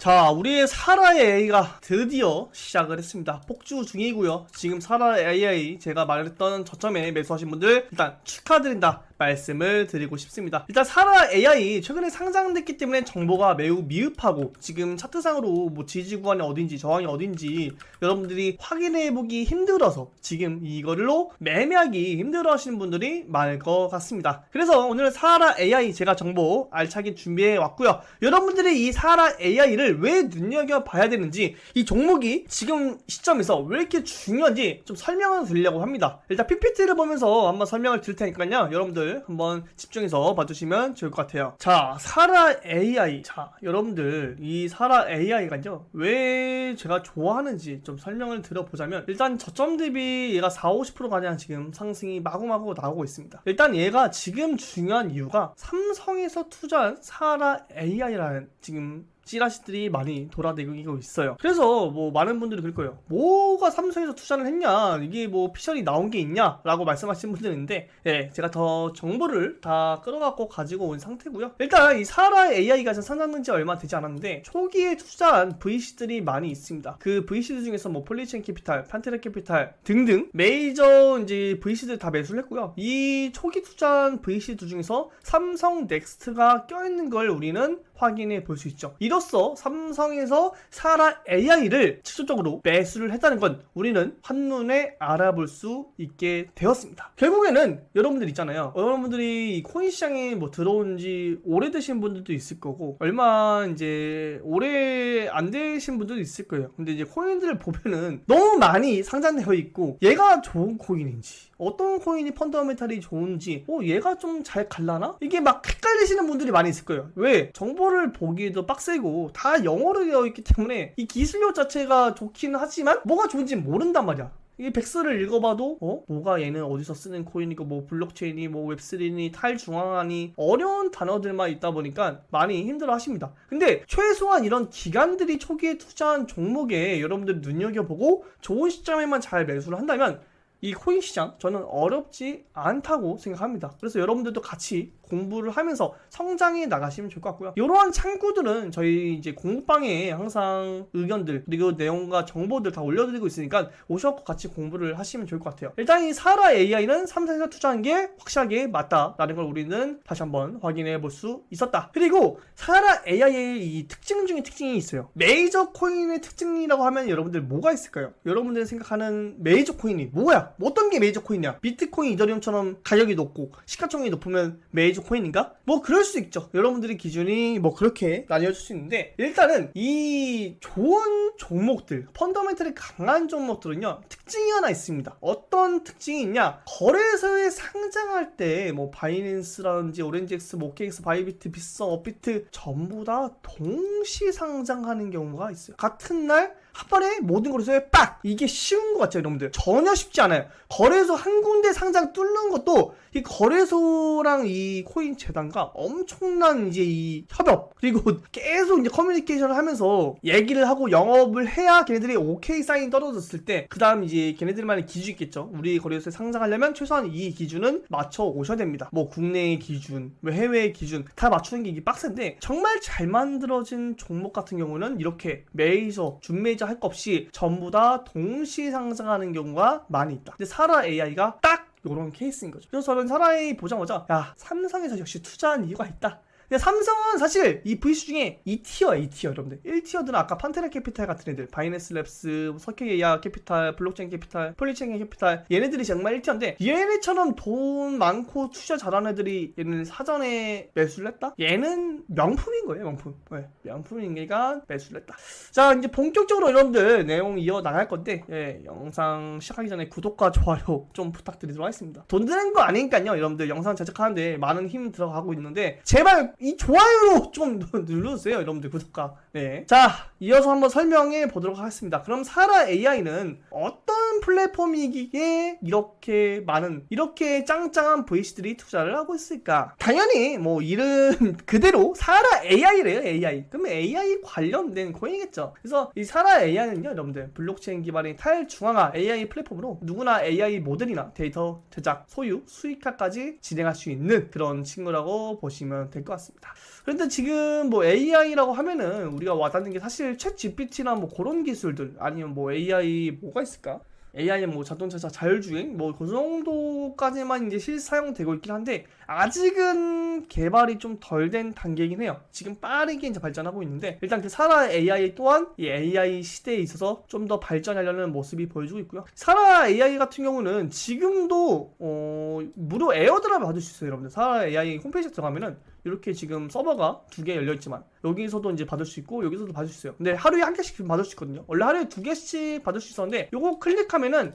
자, 우리의 사라 AI가 드디어 시작을 했습니다. 폭주 중이고요. 지금 사라 AI 제가 말했던 저점에 매수하신 분들 일단 축하드린다 말씀을 드리고 싶습니다. 일단 사라 AI 최근에 상장됐기 때문에 정보가 매우 미흡하고 지금 차트상으로 뭐 지지 구간이 어딘지 저항이 어딘지 여러분들이 확인해 보기 힘들어서 지금 이거를로 매매하기 힘들어 하시는 분들이 많을 것 같습니다. 그래서 오늘 사라 AI 제가 정보 알차게 준비해 왔고요. 여러분들이 이 사라 AI를 왜 눈여겨 봐야 되는지 이 종목이 지금 시점에서 왜 이렇게 중요한지 좀 설명을 드리려고 합니다. 일단 PPT를 보면서 한번 설명을 드릴 테니까요. 여러분들 한번 집중해서 봐주시면 좋을 것 같아요. 자, 사라 AI. 자, 여러분들 이 사라 AI가요. 왜 제가 좋아하는지 좀 설명을 드려보자면 일단 저점 대비 얘가 4, 50% 가량 지금 상승이 마구마구 나오고 있습니다. 일단 얘가 지금 중요한 이유가 삼성에서 투자한 사라 AI라는 지금 찌라시들이 많이 돌아다니고 있어요. 그래서 뭐 많은 분들이 그럴 거예요. 뭐가 삼성에서 투자를 했냐? 이게 뭐 피셜이 나온 게 있냐? 라고 말씀하시는 분들이 있는데, 예, 제가 더 정보를 다 끌어갖고 가지고 온 상태고요. 일단 이 사라 AI가 상장된 지 얼마 되지 않았는데, 초기에 투자한 VC들이 많이 있습니다. 그 VC들 중에서 뭐 폴리첸 캐피탈, 판테라 캐피탈 등등 메이저 이제 VC들 다 매수를 했고요. 이 초기 투자한 VC들 중에서 삼성 넥스트가 껴있는 걸 우리는 확인해 볼 수 있죠. 이로써 삼성에서 사라 AI를 직접적으로 매수를 했다는 건 우리는 한눈에 알아볼 수 있게 되었습니다. 결국에는 여러분들 있잖아요. 여러분들이 이 코인 시장에 뭐 들어온 지 오래되신 분들도 있을 거고 얼마 이제 오래 안 되신 분들도 있을 거예요. 근데 이제 코인들을 보면은 너무 많이 상장되어 있고 얘가 좋은 코인인지 어떤 코인이 펀더멘탈이 좋은지 어 얘가 좀 잘 갈라나? 이게 막 헷갈리시는 분들이 많이 있을 거예요. 왜? 정보 를 보기도 빡세고 다 영어로 되어 있기 때문에 이 기술력 자체가 좋기는 하지만 뭐가 좋은지 모른단 말이야. 이게 백스를 읽어봐도 어 뭐가 얘는 어디서 쓰는 코인이고 뭐 블록체인이 뭐 웹3니 탈중앙화니 어려운 단어들만 있다 보니까 많이 힘들어 하십니다. 근데 최소한 이런 기관들이 초기에 투자한 종목에 여러분들 눈여겨보고 좋은 시점에만 잘 매수를 한다면 이 코인 시장 저는 어렵지 않다고 생각합니다. 그래서 여러분들도 같이 공부를 하면서 성장해 나가시면 좋을 것 같고요. 이러한 창구들은 저희 이제 공부방에 항상 의견들 그리고 내용과 정보들 다 올려드리고 있으니까 오셔서 같이 공부를 하시면 좋을 것 같아요. 일단 이 사라 AI는 삼성에서 투자한 게 확실하게 맞다라는 걸 우리는 다시 한번 확인해 볼 수 있었다. 그리고 사라 AI의 이 특징 중에 특징이 있어요. 메이저 코인의 특징이라고 하면 여러분들 뭐가 있을까요? 여러분들이 생각하는 메이저 코인이 뭐야? 어떤 게 메이저 코인이야? 비트코인, 이더리움처럼 가격이 높고 시가총액이 높으면 메이저 코인인가? 뭐 그럴 수 있죠. 여러분들의 기준이 뭐 그렇게 나뉘어질 수 있는데 일단은 이 좋은 종목들, 펀더멘털이 강한 종목들은요 특징이 하나 있습니다. 어떤 특징이 있냐? 거래소에 상장할 때 뭐 바이낸스라든지 오렌지엑스, 모케엑스, 바이비트, 비썸, 업비트 전부 다 동시 상장하는 경우가 있어요. 같은 날 한 번에 모든 거래소에 빡! 이게 쉬운 것 같죠, 여러분들? 전혀 쉽지 않아요. 거래소 한 군데 상장 뚫는 것도 이 거래소랑 이 코인 재단과 엄청난 이제 이 협업 그리고 계속 이제 커뮤니케이션을 하면서 얘기를 하고 영업을 해야 걔네들이 오케이 사인 떨어졌을 때 그 다음 이제 걔네들만의 기준이 있겠죠. 우리 거래소에 상장하려면 최소한 이 기준은 맞춰 오셔야 됩니다. 뭐 국내의 기준, 뭐 해외의 기준 다 맞추는 게 이게 빡센데 정말 잘 만들어진 종목 같은 경우는 이렇게 메이저, 준메이저 할거 없이 전부 다 동시 상장하는 경우가 많이 있다. 근데 사라 AI가 딱 이런 케이스인 거죠. 그래서 저는 사라이 보자마자 야 삼성에서 역시 투자한 이유가 있다. 근데 삼성은 사실 이 VC 중에 2티어야 2티어 여러분들. 1티어들은 아까 판테라 캐피탈 같은 애들 바이낸스 랩스, 석유예야 캐피탈, 블록체인 캐피탈, 폴리체인 캐피탈 얘네들이 정말 1티어인데 얘네처럼 돈 많고 투자 잘하는 애들이 얘는 사전에 매수를 했다? 얘는 명품인 거예요 명품. 네, 명품인 게가 매수를 했다. 자 이제 본격적으로 여러분들 내용 이어 나갈 건데 예, 영상 시작하기 전에 구독과 좋아요 좀 부탁드리도록 하겠습니다. 돈 드는 거 아니니까요 여러분들. 영상 제작하는데 많은 힘 들어가고 있는데 제발 이 좋아요로 좀 눌러주세요 여러분들 구독과. 네. 자 이어서 한번 설명해 보도록 하겠습니다. 그럼 사라 AI는 어떤 플랫폼이기에 이렇게 많은 이렇게 짱짱한 VC들이 투자를 하고 있을까? 당연히 뭐 이름 그대로 사라 AI래요 AI 그러면 AI 관련된 코인이겠죠. 그래서 이 사라 AI는요 여러분들 블록체인 기반의 탈중앙화 AI 플랫폼으로 누구나 AI 모델이나 데이터 제작 소유 수익화까지 진행할 수 있는 그런 친구라고 보시면 될 것 같습니다 같습니다. 그런데 지금 뭐 AI라고 하면은 우리가 와닿는 게 사실 챗 GPT나 뭐 그런 기술들 아니면 뭐 AI 뭐가 있을까? AI 뭐 자동차 자율주행 뭐 그 정도까지만 이제 실사용되고 있긴 한데 아직은 개발이 좀 덜 된 단계이긴 해요. 지금 빠르게 이제 발전하고 있는데 일단 그 사라 AI 또한 이 AI 시대에 있어서 좀 더 발전하려는 모습이 보여주고 있고요. 사라 AI 같은 경우는 지금도 어, 무료 에어드랍을 받을 수 있어요, 여러분들. 사라 AI 홈페이지에 들어가면은 이렇게 지금 서버가 두 개 열려 있지만 여기서도 이제 받을 수 있고 여기서도 받을 수 있어요. 근데 하루에 한 개씩 받을 수 있거든요. 원래 하루에 두 개씩 받을 수 있었는데 요거 클릭하면은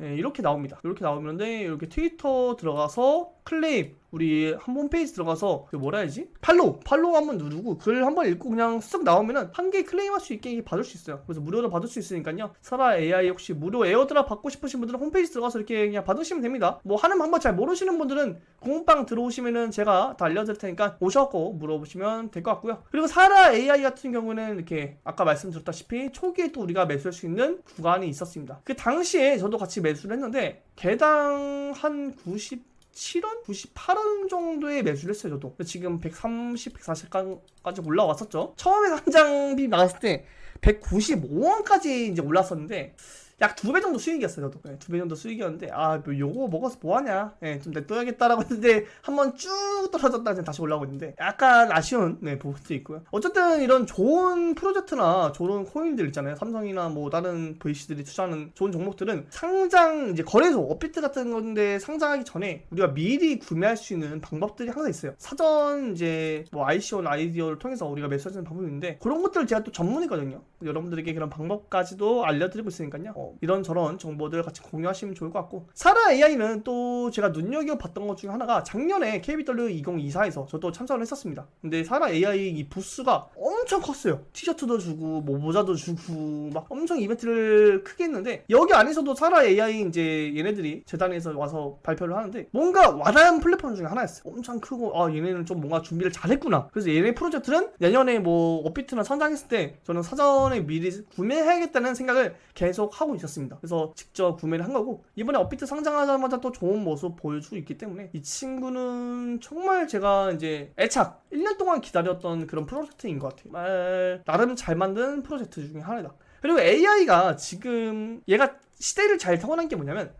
예, 이렇게 나옵니다. 이렇게 나오는데 이렇게 트위터 들어가서 클레임 우리 한 홈페이지 들어가서 그 뭐라 해야지? 팔로우 팔로우 한번 누르고 글 한번 읽고 그냥 쓱 나오면은 한 개 클레임할 수 있게 받을 수 있어요. 그래서 무료로 받을 수 있으니까요. 사라 AI 혹시 무료 에어드랍 받고 싶으신 분들은 홈페이지 들어가서 이렇게 그냥 받으시면 됩니다. 뭐 하는 방법 잘 모르시는 분들은 공방 들어오시면은 제가 다 알려드릴 테니까 오셔갖고 물어보시면 될 것 같고요. 그리고 사라 AI 같은 경우는 이렇게 아까 말씀드렸다시피 초기에 또 우리가 매수할 수 있는 구간이 있었습니다. 그 당시에 저도 같이 매수를 했는데 개당 한 90. 7원? 98원 정도에 매수를 했어요, 저도. 지금 130, 140까지 올라왔었죠. 처음에 상장비 나갔을 때 195원까지 이제 올랐었는데, 약 두 배 정도 수익이었어요, 저도. 네, 두배 정도 수익이었는데, 아, 뭐 요거 먹어서 뭐하냐. 예, 좀 냅둬야겠다라고 했는데, 한번 쭉 떨어졌다 이제 다시 올라오고 있는데, 약간 아쉬운, 네, 부분도 있고요. 어쨌든 이런 좋은 프로젝트나 좋은 코인들 있잖아요. 삼성이나 뭐 다른 VC들이 투자하는 좋은 종목들은 상장, 이제 거래소, 업비트 같은 건데 상장하기 전에 우리가 미리 구매할 수 있는 방법들이 항상 있어요. 사전 이제 뭐 ICO나 아이디어를 통해서 우리가 매수하는 방법이 있는데, 그런 것들 제가 또 전문이거든요. 여러분들에게 그런 방법까지도 알려드리고 있으니까요. 어, 이런저런 정보들 같이 공유하시면 좋을 것 같고 사라 AI는 또 제가 눈여겨봤던 것 중에 하나가 작년에 KBW 2024에서 저도 참석을 했었습니다. 근데 사라 AI 이 부스가 엄청 컸어요. 티셔츠도 주고 뭐 모자도 주고 막 엄청 이벤트를 크게 했는데 여기 안에서도 사라 AI 이제 얘네들이 재단에서 와서 발표를 하는데 뭔가 와닿은 플랫폼 중에 하나였어요. 엄청 크고 아 얘네는 좀 뭔가 준비를 잘했구나. 그래서 얘네 프로젝트는 내년에 뭐 업비트나 선장했을 때 저는 사전에 미리 구매해야겠다는 생각을 계속 하고 있었습니다. 그래서 직접 구매를 한 거고 이번에 업비트 상장하자마자 또 좋은 모습 보여주고 있기 때문에 이 친구는 정말 제가 이제 애착 1년 동안 기다렸던 그런 프로젝트인 것 같아요. 말 나름 잘 만든 프로젝트 중에 하나다. 그리고 AI가 지금 얘가 시대를 잘 타고난 게 뭐냐면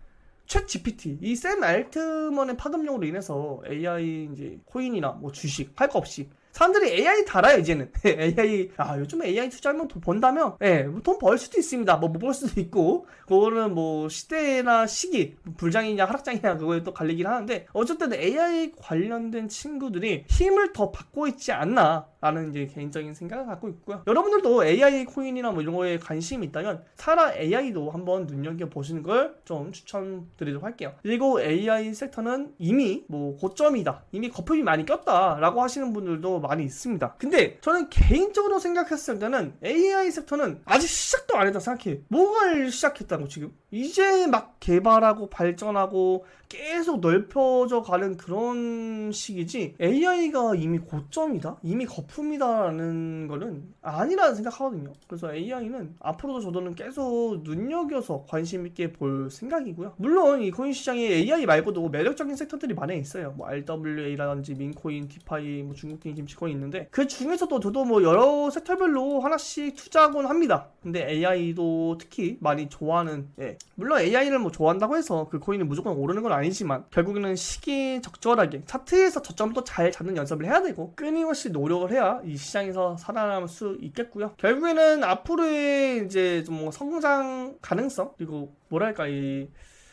챗 GPT 이 샘 알트먼의 파급력으로 인해서 AI 이제 코인이나 뭐 주식 할 거 없이 사람들이 AI 달아요 이제는. AI 아 요즘 AI 투자하면 돈 번다며 예돈 벌 수도 있습니다. 뭐 못 벌 수도 있고. 그거는 뭐 시대나 시기 불장이냐 하락장이냐 그거에 또 갈리긴 하는데 어쨌든 AI 관련된 친구들이 힘을 더 받고 있지 않나 라는 이제 개인적인 생각을 갖고 있고요. 여러분들도 AI 코인이나 뭐 이런 거에 관심이 있다면 사라 AI도 한번 눈여겨 보시는 걸 좀 추천드리도록 할게요. 그리고 AI 섹터는 이미 뭐 고점이다. 이미 거품이 많이 꼈다 라고 하시는 분들도 많이 있습니다. 근데 저는 개인적으로 생각했을 때는 AI 섹터는 아직 시작도 안 했다 생각해. 뭐가 시작했다고 지금? 이제 막 개발하고 발전하고 계속 넓혀져 가는 그런 시기지 AI가 이미 고점이다? 이미 거품이다라는 거는 아니라는 생각하거든요. 그래서 AI는 앞으로도 저도는 계속 눈여겨서 관심 있게 볼 생각이고요. 물론 이 코인 시장에 AI 말고도 매력적인 섹터들이 많이 있어요. 뭐 RWA라든지 민코인, 디파이, 뭐 중국인 김치 코인 있는데 그 중에서도 저도 뭐 여러 섹터별로 하나씩 투자하곤 합니다. 근데 AI도 특히 많이 좋아하는 예. 물론 AI를 뭐 좋아한다고 해서 그 코인이 무조건 오르는 건 아니지만 결국에는 시기 적절하게 차트에서 저점도 잘 잡는 연습을 해야 되고 끊임없이 노력을 해야 이 시장에서 살아남을 수 있겠고요. 결국에는 앞으로의 이제 좀뭐 성장 가능성 그리고 뭐랄까 이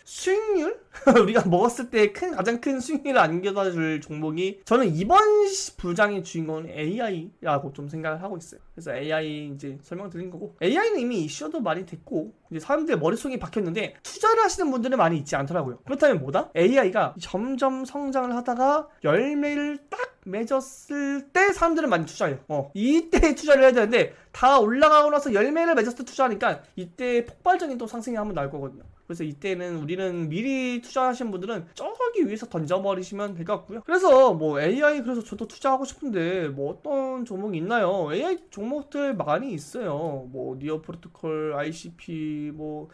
수익률? 우리가 먹었을 때 큰 가장 큰 수익률을 안겨다 줄 종목이 저는 이번 시- 불장의 주인공은 AI라고 좀 생각을 하고 있어요. 그래서 AI 이제 설명드린 거고 AI는 이미 이슈도 많이 됐고 이제 사람들 머릿속에 박혔는데 투자를 하시는 분들은 많이 있지 않더라고요. 그렇다면 뭐다? AI가 점점 성장을 하다가 열매를 딱 맺었을 때 사람들은 많이 투자해요. 어, 이때 투자를 해야 되는데 다 올라가고 나서 열매를 맺었을 때 투자하니까 이때 폭발적인 또 상승이 한번 나올 거거든요. 그래서 이때는 우리는 미리 투자하신 분들은 저기 위에서 던져버리시면 될 것 같고요. 그래서 뭐 AI 그래서 저도 투자하고 싶은데 뭐 어떤 종목이 있나요? AI 종목들 많이 있어요. 뭐 니어 프로토콜, ICP, 뭐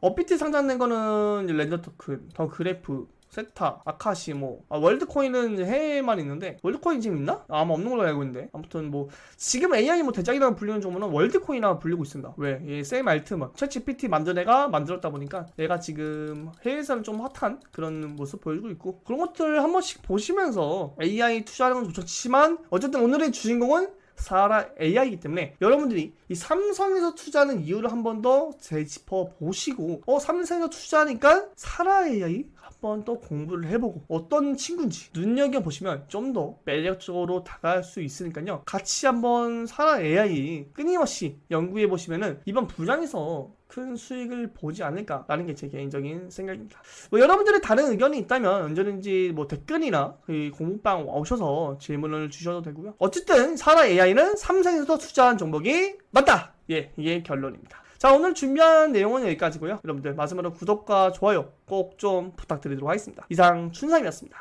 업비트 상장된 거는 렌더 토큰, 더 그래프, 섹타, 아카시, 뭐 아, 월드코인은 해외에만 있는데 월드코인 지금 있나? 아, 아마 없는 걸로 알고 있는데 아무튼 뭐 지금 AI 뭐 대장이라고 불리는 종목은 월드코인이라고 불리고 있습니다. 왜? 얘샘 알트먼, 챗GPT 만든 애가 만들었다 보니까 얘가 지금 해외에서는 좀 핫한 그런 모습 보여주고 있고 그런 것들 한 번씩 보시면서 AI 투자하는 건 좋지만 어쨌든 오늘의 주인공은 사라 AI이기 때문에 여러분들이 이 삼성에서 투자하는 이유를 한 번더 재짚어 보시고 어 삼성에서 투자하니까 사라 AI 한번더 공부를 해보고 어떤 친구인지 눈여겨 보시면 좀 더 매력적으로 다가갈 수 있으니까요 같이 한번 사라 AI 끊임없이 연구해 보시면은 이번 분야에서 큰 수익을 보지 않을까라는 게 제 개인적인 생각입니다. 뭐 여러분들의 다른 의견이 있다면 언제든지 뭐 댓글이나 그 공부방 오셔서 질문을 주셔도 되고요. 어쨌든 사라 AI는 삼성에서 투자한 종목이 맞다. 예, 이게 결론입니다. 자 오늘 준비한 내용은 여기까지고요. 여러분들 마지막으로 구독과 좋아요 꼭 좀 부탁드리도록 하겠습니다. 이상 춘삼이었습니다.